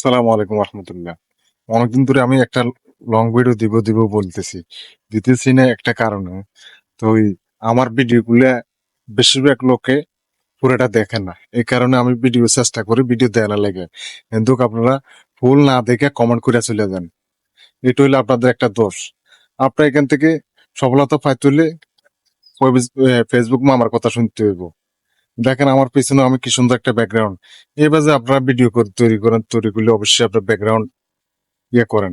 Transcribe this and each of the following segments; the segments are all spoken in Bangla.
সালামু আলাইকুম রহমতুল্লাহ। অনেকদিন ধরে আমি একটা লং ভিডিও দিব দিব বলতেছি। দিতেছি না একটা কারণে। তো ওই আমার ভিডিও গুলা বেশিরভাগ লোকে পুরোটা দেখে না। এই কারণে আমি ভিডিও চেষ্টা করি ভিডিও দেওয়া লাগে। কিন্তু আপনারা ফুল না দেখে কমেন্ট করে চলে যান। এটা হইলে আপনাদের একটা দোষ। আপনার এখান থেকে সফলতা পাইতে হলে ফেসবুক মা আমার কথা শুনতে হইব। দেখেন আমার পিছনে আমি কি সুন্দর একটা ব্যাকগ্রাউন্ড এবার যে আপনারা ভিডিও করে তৈরি করেন, তৈরি করলে অবশ্যই আপনার ব্যাকগ্রাউন্ড ইয়ে করেন।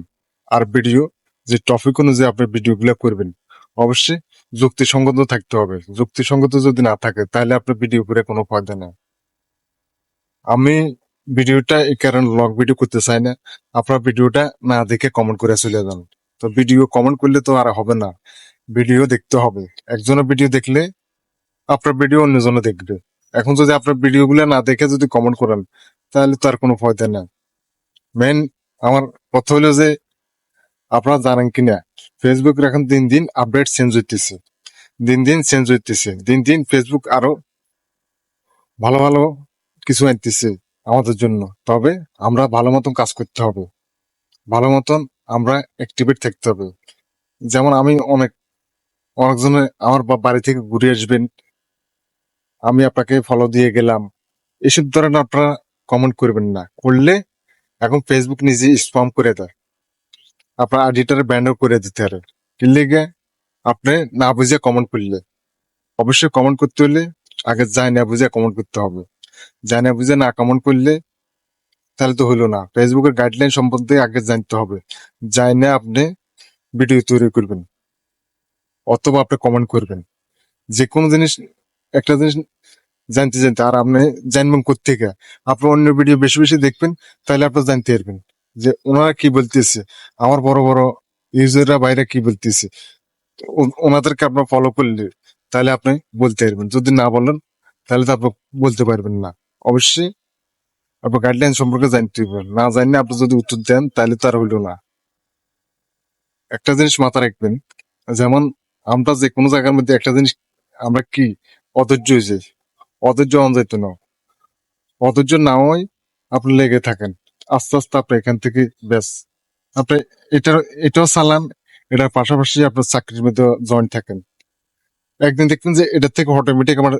আর ভিডিও যে টপিক অনুযায়ী আপনি ভিডিও গুলো করবেন, অবশ্যই যুক্তিসঙ্গত থাকতে হবে। যুক্তিসঙ্গত যদি না থাকে, তাহলে আপনার ভিডিও করে কোনো ফায়দা নেই। আমি ভিডিওটা এই কারণে লং ভিডিও করতে চাই না। আপনার ভিডিওটা না দেখে কমেন্ট করে চলে যান। তো ভিডিও কমেন্ট করলে তো আর হবে না। ভিডিও দেখতে হবে। একজনের ভিডিও দেখলে আপনার ভিডিও অন্যজনে দেখবে। এখন যদি আপনার ভিডিও গুলো না দেখে যদি কমেন্ট করেন, তাহলে তো আর কোনো ফায়দা নেই। মেন আমার কথা হলো যে, আপনারা জানেন কিনা ফেসবুক এখন দিন দিন আপডেট চেঞ্জ হইতেছে। দিন দিন চেঞ্জ হইতেছে। দিন দিন ফেসবুক আরও ভালো ভালো কিছু আনতেছে আমাদের জন্য। তবে আমরা ভালো মতন কাজ করতে হবে। ভালো মতন আমরা অ্যাক্টিভেট থাকতে হবে। যেমন আমি অনেক, অনেকজনে আমার বাড়ি থেকে ঘুরে আসবেন আমি আপনাকে ফলো দিয়ে গেলাম। এসব ধরনের আপনারা কমেন্ট করবেন না। করলে এখন ফেসবুক নিজে স্পাম করে দেয়। আপনার এডিটার ব্যান্ডও করে দিতে পারে। কি লেগে আপনি না বুঝে কমেন্ট করলে। অবশ্যই কমেন্ট করতে হলে আগে যাই না বুঝে কমেন্ট করতে হবে। যাই না বুঝে না কমেন্ট করলে তাহলে তো হলো না। ফেসবুকের গাইডলাইন সম্বন্ধে আগে জানতে হবে। যাই না আপনি ভিডিও তৈরি করবেন। অথবা আপনি কমেন্ট করবেন। যে কোনো জিনিস, একটা জিনিস জানতে জানতে, আর আপনি জানবেন কোথেকে আপনি অন্য ভিডিও বেশি বেশি দেখবেন, তাহলে আপনি জানতে পারবেন যে ওনারা কি বলতেছে, আমার বড় বড় ইউজাররা বাইরে কি বলতেছে। ওনাদেরকে আপনার ফলো করলে তাহলে আপনি বলতে পারবেন, যদি না বলেন তাহলে তো আপনি বলতে পারবেন না। অবশ্যই আপনার গাইডলাইন সম্পর্কে জানতে পারবেন, না জানলে আপনি যদি উত্তর দেন তাহলে তো আর হইল না। একটা জিনিস মাথা রাখবেন, যেমন আমরা যে কোনো জায়গার মধ্যে একটা জিনিস, আমরা কি অধৈর্য হয়ে যাই অধৈর্য হন যাইত না। অধৈর্য না হয় আপনি লেগে থাকেন। আস্তে আস্তে আপনি এখান থেকে ব্যাস। আপনি এটার, এটাও চালান, এটার পাশাপাশি আপনার চাকরির মধ্যে জয়েন থাকেন। একদিন দেখবেন যে এটার থেকে অটোমেটিক আমার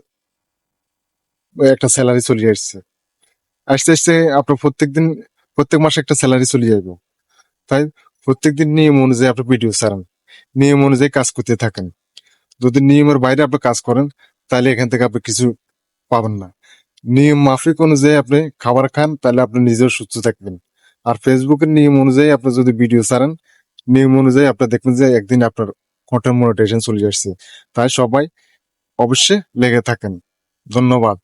একটা স্যালারি চলে আসছে। আস্তে আস্তে আপনার প্রত্যেকদিন, প্রত্যেক মাসে একটা স্যালারি চলে যাবে তাই প্রত্যেকদিন নিয়ম অনুযায়ী আপনি ভিডিও ছাড়েন। নিয়ম অনুযায়ী কাজ করতে থাকেন। যদি নিয়মের বাইরে আপনি কাজ করেন, তাহলে এখান থেকে আপনি কিছু পাবেন না। নিয়ম মাফিক অনুযায়ী আপনি খাবার খান, তাহলে আপনি নিজেও সুস্থ থাকবেন। আর ফেসবুকের নিয়ম অনুযায়ী আপনি যদি ভিডিও ছাড়েন, নিয়ম অনুযায়ী আপনি দেখবেন যে একদিন আপনার কন্টেন্ট মনিটেশন চলে আসছে। তাই সবাই অবশ্যই লেগে থাকেন। ধন্যবাদ।